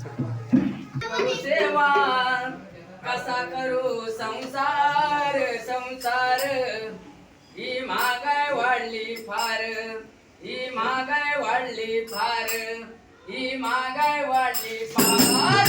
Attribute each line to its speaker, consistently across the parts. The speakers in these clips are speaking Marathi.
Speaker 1: सेवा कसा करू संसार संसार? ही महागाय वाढली फार ही महागाय वाढली फार ही महागाय वाढली फार.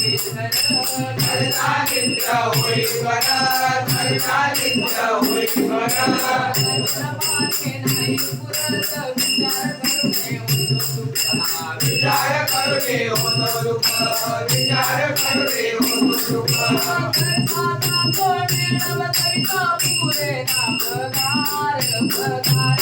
Speaker 2: కరుణాలింద్ర వైవర కరుణాలింద్ర వైవర విచార కరుణే ఓదరు విచార కరుణే ఓదరు
Speaker 1: పూరే నా ప్రకార ప్రకార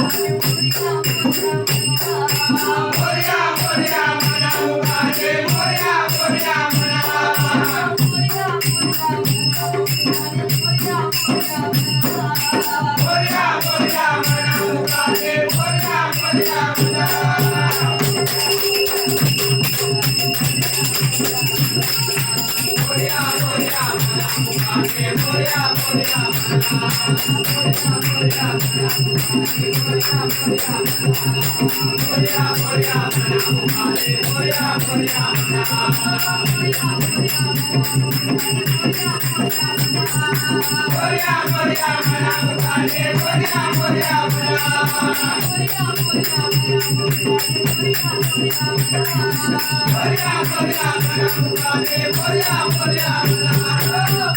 Speaker 2: Yeah.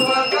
Speaker 2: Yeah.